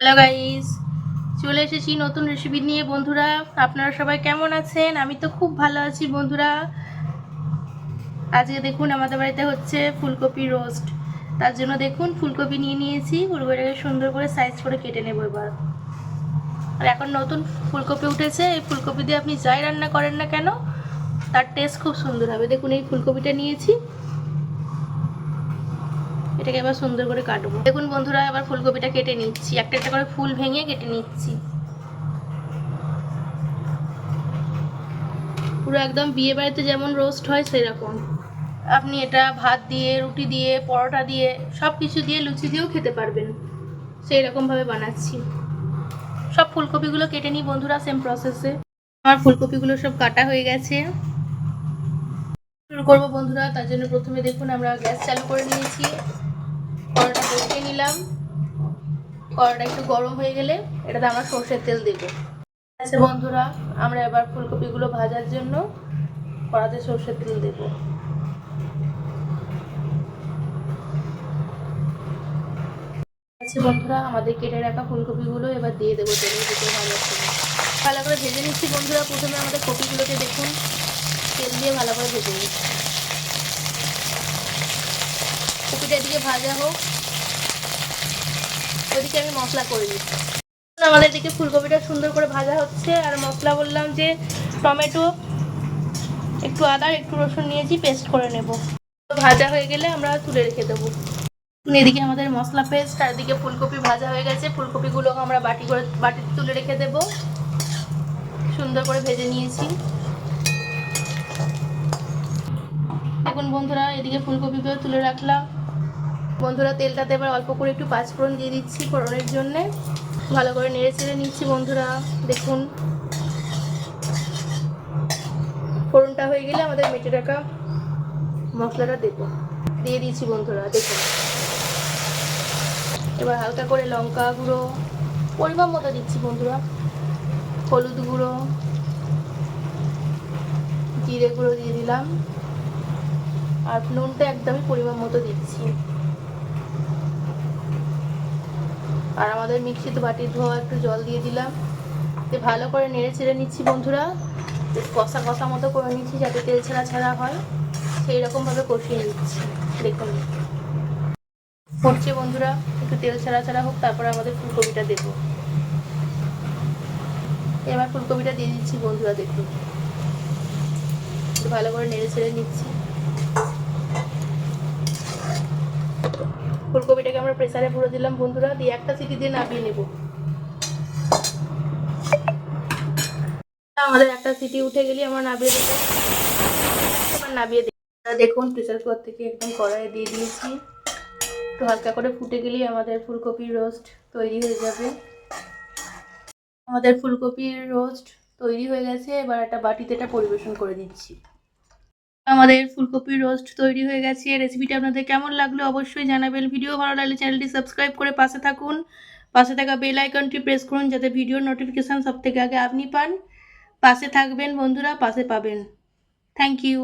Hello guys চলে এসেছি নতুন রেসিপি নিয়ে। বন্ধুরা, আপনারা সবাই কেমন আছেন? আমি তো খুব ভালো আছি, বন্ধুরা। আজকে দেখুন, আমাদের বাড়িতে হচ্ছে ফুলকপি রোস্ট তার জন্য দেখুন, ফুলকপি নিয়ে নিয়েছি। ফুলকপিটাকে সুন্দর করে সাইজ করে কেটে নেব এবার। আর এখন নতুন ফুলকপি উঠেছে। এই ফুলকপি দিয়ে আপনি যাই রান্না করেন না কেন, তার টেস্ট খুব সুন্দর হবে। দেখুন, এই ফুলকপিটা নিয়েছি। এটাকে এবার সুন্দর করে কাটবো। দেখুন বন্ধুরা, এবার ফুলকপিটা কেটে নিচ্ছি। একটা একটা করে ফুল ভেঙে কেটে নিচ্ছি। পুরো একদম বিয়ে বাড়িতে যেমন রোস্ট হয়, সেরকম। আপনি এটা ভাত দিয়ে, রুটি দিয়ে, পরোটা দিয়ে সব কিছু দিয়ে লুচি দিয়েও খেতে পারবেন। সেই রকমভাবে বানাচ্ছি। সব ফুলকপিগুলো কেটে নিই বন্ধুরা সেম প্রসেসে আমার ফুলকপিগুলো সব কাটা হয়ে গেছে। শুরু করব বন্ধুরা, তার জন্য প্রথমে দেখুন আমরা গ্যাস চালু করে নিয়েছি। কড়াটা বসিয়ে নিলাম। কড়াটা একটু গরম হয়ে গেলে এটাতে আমরা সর্ষের তেল দেবো। আচ্ছা বন্ধুরা, আমরা এবার ফুলকপিগুলো ভাজার জন্য কড়াতে সর্ষের তেল দেবো। আচ্ছা বন্ধুরা, আমাদের কেটে রাখা ফুলকপিগুলো এবার দিয়ে দেবো তেলের ভিতরে ভাজার জন্য ভালো করে ভেজে নিচ্ছি বন্ধুরা, প্রথমে আমাদের কপিগুলোকে দেখুন। তেল দিয়ে ভালো করে ভেজে নিচ্ছি। কপিটা এদিকে ভাজা হোক। ওইদিকে আমি মশলা করে দিচ্ছি। আমাদের এদিকে ফুলকপিটা সুন্দর করে ভাজা হচ্ছে। আর মশলা বললাম যে টমেটো, একটু আদা, একটু রসুন নিয়েছি, পেস্ট করে নেব। ভাজা হয়ে গেলে আমরা তুলে রেখে দেবো। এদিকে আমাদের মশলা পেস্ট, আর এদিকে ফুলকপি ভাজা হয়ে গেছে। ফুলকপিগুলো আমরা বাটি করে, বাটিতে তুলে রেখে দেব। সুন্দর করে ভেজে নিয়েছি। এখন বন্ধুরা, এদিকে ফুলকপিগুলো তুলে রাখলাম। বন্ধুরা, তেলটাতে এবার অল্প করে একটু পাঁচফোড়ন দিয়ে দিচ্ছি ফোড়নের জন্যে। ভালো করে নেড়ে চেড়ে নিচ্ছি বন্ধুরা, দেখুন। ফোড়নটা হয়ে গেলে আমাদের মেটে রাখা মশলাটা দেবো। দিয়ে দিচ্ছি বন্ধুরা, দেখুন। এবার হালকা করে লঙ্কা গুঁড়ো, পরিমাণ মতো দিচ্ছি বন্ধুরা। হলুদ গুঁড়ো, জিরে গুঁড়ো দিয়ে দিলাম। আর নুনটা একদমই পরিমাণ মতো দিচ্ছি। আর আমাদের মিক্সিতে বাটি ধোয়া একটু জল দিয়ে দিলাম। দিয়ে ভালো করে নেড়ে ছেড়ে নিচ্ছি বন্ধুরা। কষা কষা মতো করে নিচ্ছি যাতে তেল ছাড়া ছাড়া হয়। সেই রকমভাবে কষিয়ে নিচ্ছি, দেখুন। ফুটছে বন্ধুরা, একটু তেল ছাড়া ছাড়া হোক, তারপরে আমাদের ফুলকপিটা দেব। এবার ফুলকপিটা দিয়ে দিচ্ছি বন্ধুরা, দেখুন। ভালো করে নেড়ে ছেড়ে নিচ্ছি। ফুলকপিটাকে আমরা প্রেসারে পুরো দিলাম। বন্ধুরা, দিয়ে একটা সিটি দিয়ে নামিয়ে নেব। আমাদের একটা সিটি উঠে গেলে আমরা নামিয়ে দেবো। এবার নামিয়ে দেখুন প্রেসার কুকার থেকে একদম কড়াইয়ে দিয়ে দিয়েছি। একটু হালকা করে ফুটে গেলেই আমাদের ফুলকপির রোস্ট তৈরি হয়ে যাবে। আমাদের ফুলকপির রোস্ট তৈরি হয়ে গেছে। এবার একটা বাটিতে এটা পরিবেশন করে দিচ্ছি। আমাদের ফুলকপির রোস্ট তৈরি হয়ে গেছে। রেসিপিটা আপনাদের কেমন লাগল অবশ্যই জানাবেন। ভিডিও ভালো লাগলে চ্যানেলটি সাবস্ক্রাইব করে পাশে থাকুন। পাশে থাকা বেল আইকনটি প্রেস করুন যাতে ভিডিওর নোটিফিকেশান সব থেকে আগে আপনি পান। পাশে থাকবেন বন্ধুরা, পাশে পাবেন। Thank you.